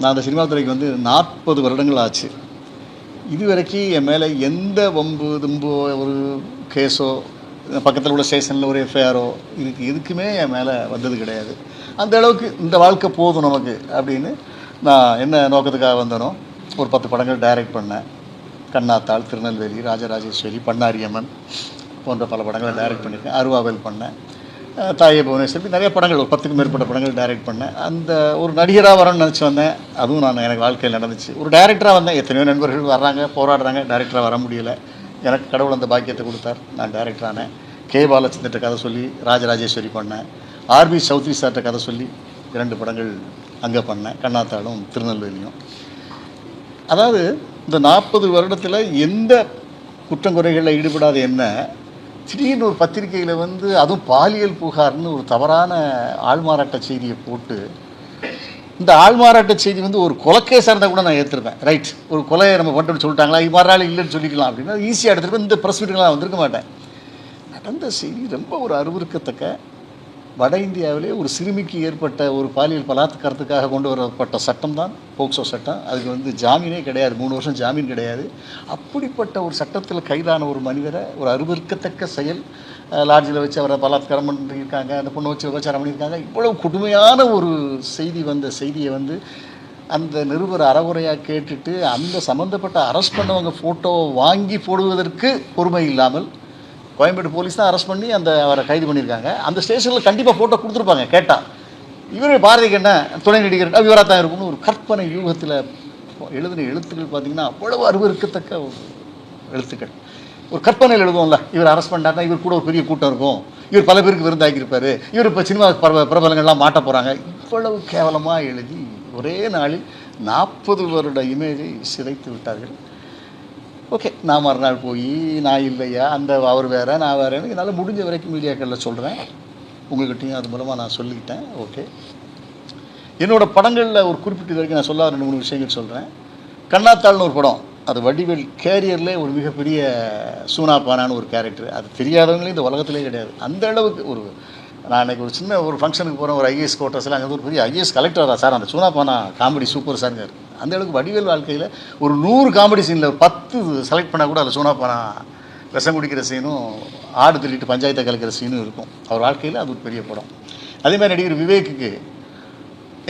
நான் அந்த சினிமா துறைக்கு வந்து நாற்பது வருடங்கள் ஆச்சு. இதுவரைக்கும் என் மேலே எந்த வம்பு தும்போ ஒரு கேஸோ பக்கத்தில் உள்ள ஸ்டேஷனில் ஒரு எஃப்ஐஆரோ இதுக்கு எதுக்குமே என் மேலே வந்தது கிடையாது. அந்த அளவுக்கு இந்த வாழ்க்கை போதும் நமக்கு அப்படின்னு நான் என்ன நோக்கத்துக்காக வந்தனோ ஒரு பத்து படங்கள் டைரக்ட் பண்ணேன். கண்ணாத்தாள் திருநெல்வேலி ராஜராஜேஸ்வரி பண்ணாரியம்மன் போன்ற பல படங்களை டைரக்ட் பண்ணியிருக்கேன். அருவாவேல் பண்ணேன். தாயே புவனேஸ்வரி நிறைய படங்கள் ஒரு பத்துக்கும் மேற்பட்ட படங்கள் டைரக்ட் பண்ணேன். அந்த ஒரு நடிகராக வரணும்னு நினச்சி வந்தேன். அதுவும் நான் எனக்கு வாழ்க்கையில் நடந்துச்சு. ஒரு டைரக்டராக வந்தேன். எத்தனையோ நண்பர்கள் வர்றாங்க போராடுறாங்க டைரக்டராக வர முடியல. எனக்கு கடவுள் அந்த பாக்கியத்தை கொடுத்தார். நான் டைரக்டர் கே பாலச்சந்திர கதை சொல்லி ராஜராஜேஸ்வரி பண்ணேன். ஆர்பி சௌத்ரி சார்ட்ட கதை சொல்லி இரண்டு படங்கள் அங்கே பண்ணேன். கண்ணாத்தாளும் திருநெல்வேலியும். அதாவது இந்த நாற்பது வருடத்தில் எந்த குற்றங்குறைகளில் ஈடுபடாத என்ன திடீர்னு ஒரு பத்திரிக்கையில் வந்து அதுவும் பாலியல் புகார்னு ஒரு தவறான ஆள்மாறாட்ட செய்தியை போட்டு இந்த ஆள்மாறாட்ட செய்தி வந்து ஒரு கொலைக்கேஸாக இருந்தால் கூட நான் ஏற்றுருப்பேன் ரைட் ஒரு கொலையை நம்ம பண்ணிட்டு சொல்லிட்டாங்களா இது மறுநாள் இல்லைன்னு சொல்லிக்கலாம் அப்படின்னா ஈஸியாக எடுத்துருப்பேன் இந்த ப்ரெஸ் மீட்டிங்லாம் வந்திருக்க மாட்டேன். நடந்த செய்தி ரொம்ப ஒரு அருவருக்கத்தக்க வட இந்தியாவிலே ஒரு சிறுமிக்கு ஏற்பட்ட ஒரு பாலியல் பலாத்காரத்துக்காக கொண்டு வரப்பட்ட சட்டம் தான் போக்சோ சட்டம். அதுக்கு வந்து ஜாமீனே கிடையாது. மூணு வருஷம் ஜாமீன் கிடையாது. அப்படிப்பட்ட ஒரு சட்டத்தில் கைதான ஒரு மனிதரை ஒரு அருவருக்கத்தக்க செயல் லாட்ஜில் வச்சு அவரை பலாத்காரம் பண்ணியிருக்காங்க அந்த பொண்ணை வச்சு விபச்சாரம் பண்ணியிருக்காங்க. இவ்வளவு கொடுமையான ஒரு செய்தி வந்த செய்தியை வந்து அந்த நிருபர் அறவுரையாக கேட்டுட்டு அந்த சம்மந்தப்பட்ட அரெஸ்ட் பண்ணவங்க ஃபோட்டோவை வாங்கி போடுவதற்கு பொறுமை இல்லாமல் கோயம்பேடு போலீஸ் தான் அரெஸ்ட் பண்ணி அந்த அவரை கைது பண்ணியிருக்காங்க. அந்த ஸ்டேஷனில் கண்டிப்பாக ஃபோட்டோ கொடுத்துருப்பாங்க கேட்டால் இவர் பாரதிக்கு என்ன துணை நடிகர் இவராக தான் இருக்கும்னு ஒரு கற்பனை யூகத்தில் எழுதின எழுத்துக்கள் பார்த்தீங்கன்னா அவ்வளவு அருவருக்கத்தக்க எழுத்துக்கள். ஒரு கற்பனையில் எழுதுவோம்ல இவர் அரெஸ்ட் பண்ணாருன்னா இவர் கூட ஒரு பெரிய கூட்டம் இருக்கும். இவர் பல பேருக்கு விருந்தாக்கியிருப்பார் இவர் இப்போ சினிமா பிரப பிரபலங்கள்லாம் மாட்ட போகிறாங்க இவ்வளவு கேவலமாக எழுதி ஒரே நாளில் நாற்பது வருட இமேஜை சிதைத்து விட்டார்கள். ஓகே நான் மறுநாள் போய் நான் இல்லையா அந்த அவர் வேறு நான் வேறேன்னு என்னால் முடிஞ்ச வரைக்கும் மீடியாக்களில் சொல்கிறேன் உங்கள்கிட்டையும் அது மூலமாக நான் சொல்லிக்கிட்டேன் ஓகே. என்னோட படங்களில் ஒரு குறிப்பிட்ட வரைக்கும் நான் சொல்லாத ரெண்டு மூணு விஷயங்கள் சொல்கிறேன் கண்ணாத்தாள்னு ஒரு படம் அது வடிவேல் கேரியரில் ஒரு மிகப்பெரிய சூனாப்பானான்னு ஒரு கேரக்டர் அது தெரியாதவங்களே இந்த உலகத்திலே கிடையாது. அந்த அளவுக்கு ஒரு நான் அன்றைக்கி ஒரு சின்ன ஒரு ஃபங்க்ஷனுக்கு போகிறேன் ஒரு ஐஏஎஸ் கோட்டர்ஸில் அங்கே ஒரு பெரிய ஐஏஎஸ் கலெக்டரா சார் அந்த சூனாப்பானா காமெடி சூப்பர் சாருங்க அந்த அளவுக்கு வடிவேல் வாழ்க்கையில் ஒரு நூறு காமெடி சீனில் ஒரு பத்து செலக்ட் பண்ணால் கூட அதில் சூனாப்பானா விஷம் குடிக்கிற சீனும் ஆடு திருட்டு பஞ்சாயத்தை கலக்கிற சீனும் இருக்கும். அவர் வாழ்க்கையில் அது ஒரு பெரிய படம். அதேமாதிரி நடிகர் விவேக்குக்கு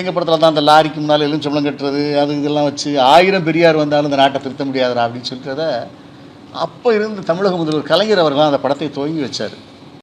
எங்கள் படத்தில் தான் அந்த லாரிக்கு முன்னால் எலுமிச்சம்பளம் கட்டுறது அது இதெல்லாம் வச்சு ஆயிரம் பெரியார் வந்தாலும் இந்த நாட்டை திருத்த முடியாதுடா அப்படின்னு சொல்லிட்டத அப்போ இருந்து தமிழக முதல்வர் கலைஞர் அவர்கள் அந்த படத்தை துவங்கி வச்சார்.